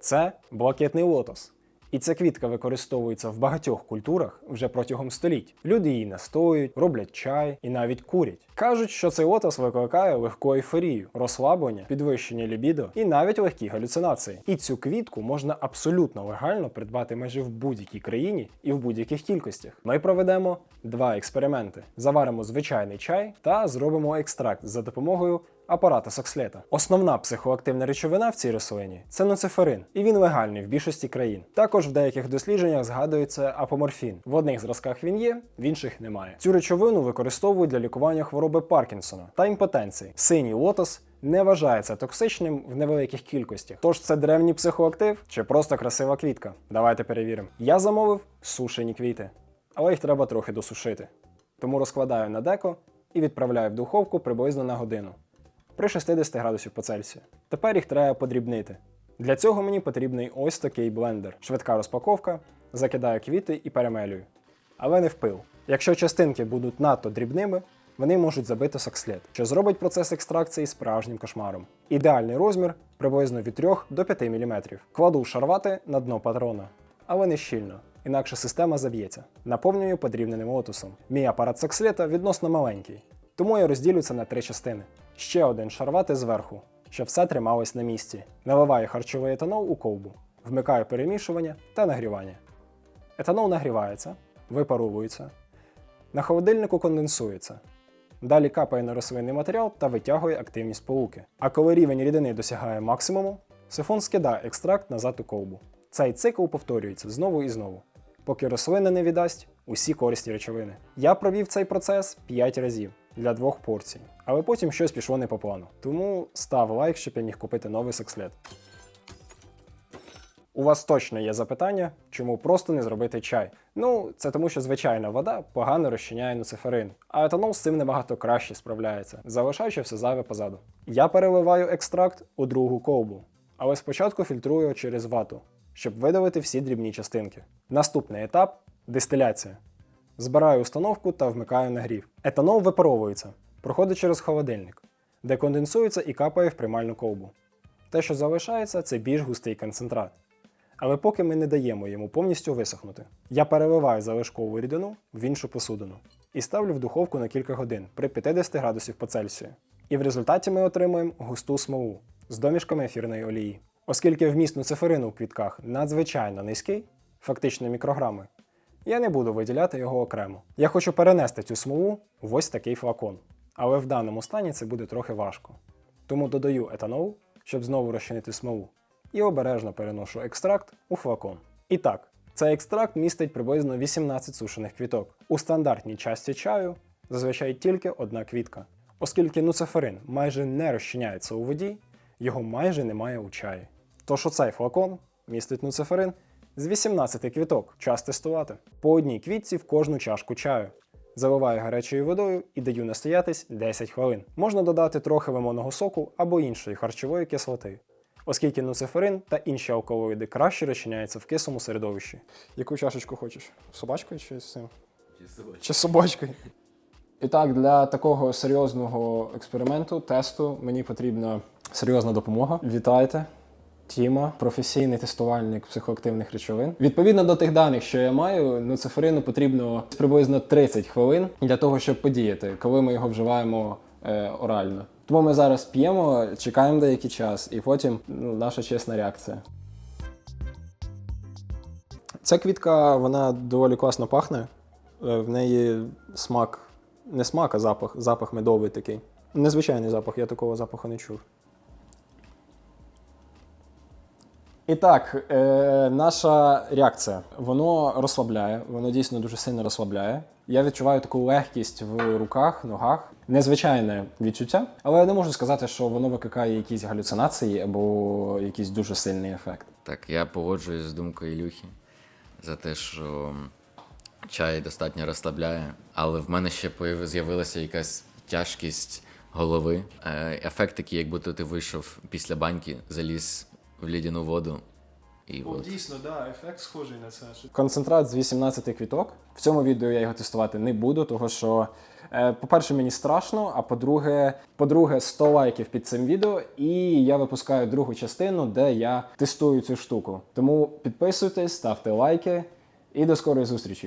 Це блакитний лотос. І ця квітка використовується в багатьох культурах вже протягом століть. Люди її настоюють, роблять чай і навіть курять. Кажуть, що цей лотос викликає легку ейфорію, розслаблення, підвищення лібідо і навіть легкі галюцинації. І цю квітку можна абсолютно легально придбати майже в будь-якій країні і в будь-яких кількостях. Ми проведемо два експерименти: заваримо звичайний чай та зробимо екстракт за допомогою апарата Сокслета. Основна психоактивна речовина в цій рослині це ноциферин, і він легальний в більшості країн. Також в деяких дослідженнях згадується апоморфін. В одних зразках він є, в інших немає. Цю речовину використовують для лікування хвороби Паркінсона та імпотенції. Синій лотос. Не вважається токсичним в невеликих кількостях. Тож це древній психоактив чи просто красива квітка? Давайте перевіримо. Я замовив сушені квіти, але їх треба трохи досушити. Тому розкладаю на деко і відправляю в духовку приблизно на годину при 60 градусів по Цельсію. Тепер їх треба подрібнити. Для цього мені потрібний ось такий блендер. Швидка розпаковка, закидаю квіти і перемелюю. Але не в пил. Якщо частинки будуть надто дрібними, вони можуть забити сокслет, що зробить процес екстракції справжнім кошмаром. Ідеальний розмір приблизно від 3 до 5 мм. Кладу шарвати на дно патрона, але не щільно, інакше система заб'ється. Наповнюю подрібненим лотосом. Мій апарат сокслета відносно маленький, тому я розділю це на три частини. Ще один шарвати зверху, щоб все трималось на місці. Наливаю харчовий етанол у ковбу, вмикаю перемішування та нагрівання. Етанол нагрівається, випаровується, на холодильнику конденсується. Далі капає на рослинний матеріал та витягує активність сполуки. А коли рівень рідини досягає максимуму, сифон скидає екстракт назад у ковбу. Цей цикл повторюється знову і знову, поки рослина не віддасть усі корисні речовини. Я провів цей процес 5 разів для двох порцій, але потім щось пішло не по плану. Тому став лайк, щоб я міг купити новий секслет. У вас точно є запитання, чому просто не зробити чай? Ну, це тому, що звичайна вода погано розчиняє нуциферин, а етанол з цим набагато краще справляється, залишаючи все зайве позаду. Я переливаю екстракт у другу ковбу, але спочатку фільтрую через вату, щоб видалити всі дрібні частинки. Наступний етап дистиляція. Збираю установку та вмикаю нагрів. Етанол випаровується, проходить через холодильник, де конденсується і капає в приймальну ковбу. Те, що залишається, це більш густий концентрат. Але поки ми не даємо йому повністю висохнути. Я переливаю залишкову рідину в іншу посудину і ставлю в духовку на кілька годин при 50 градусів по Цельсію. І в результаті ми отримуємо густу смолу з домішками ефірної олії. Оскільки вміст нуциферину в квітках надзвичайно низький, фактично мікрограми, я не буду виділяти його окремо. Я хочу перенести цю смолу в ось такий флакон. Але в даному стані це буде трохи важко. Тому додаю етанол, щоб знову розчинити смолу, і обережно переношу екстракт у флакон. І так, цей екстракт містить приблизно 18 сушених квіток. У стандартній часті чаю зазвичай тільки одна квітка. Оскільки нуциферин майже не розчиняється у воді, його майже немає у чаї. Тож оцей флакон містить нуциферин з 18 квіток. Час тестувати. По одній квітці в кожну чашку чаю. Заливаю гарячою водою і даю настоятись 10 хвилин. Можна додати трохи лимонного соку або іншої харчової кислоти, оскільки нуциферин та інші алкалоїди краще розчиняються в кислому середовищі. Яку чашечку хочеш? Собачкою чи з цим? Чи з собачкою? І так, для такого серйозного експерименту, тесту, мені потрібна серйозна допомога. Вітайте. Тіма, професійний тестувальник психоактивних речовин. Відповідно до тих даних, що я маю, нуциферину потрібно приблизно 30 хвилин для того, щоб подіяти, коли ми його вживаємо е, орально. Тому ми зараз п'ємо, чекаємо деякий час, і потім ну, наша чесна реакція. Ця квітка вона доволі класно пахне. Е, В неї смак, не смак, а запах, запах медовий такий. Незвичайний запах, я такого запаху не чув. І так, е, наша реакція. Воно розслабляє, воно дійсно дуже сильно розслабляє. Я відчуваю таку легкість в руках, ногах. Незвичайне відчуття, але я не можу сказати, що воно викликає якісь галюцинації або якийсь дуже сильний ефект. Так, я погоджуюсь з думкою Ілюхи за те, що чай достатньо розслабляє, але в мене ще з'явилася якась тяжкість голови. Е, Ефект такий, як будто ти вийшов після баньки, заліз в лідяну воду. І от. Дійсно, да, ефект схожий на це. Концентрат з 18 квіток. В цьому відео я його тестувати не буду, тому що Е, По-перше, мені страшно, а по-друге, по-друге, 100 лайків під цим відео, і я випускаю другу частину, де я тестую цю штуку. Тому підписуйтесь, ставте лайки і до скорої зустрічі.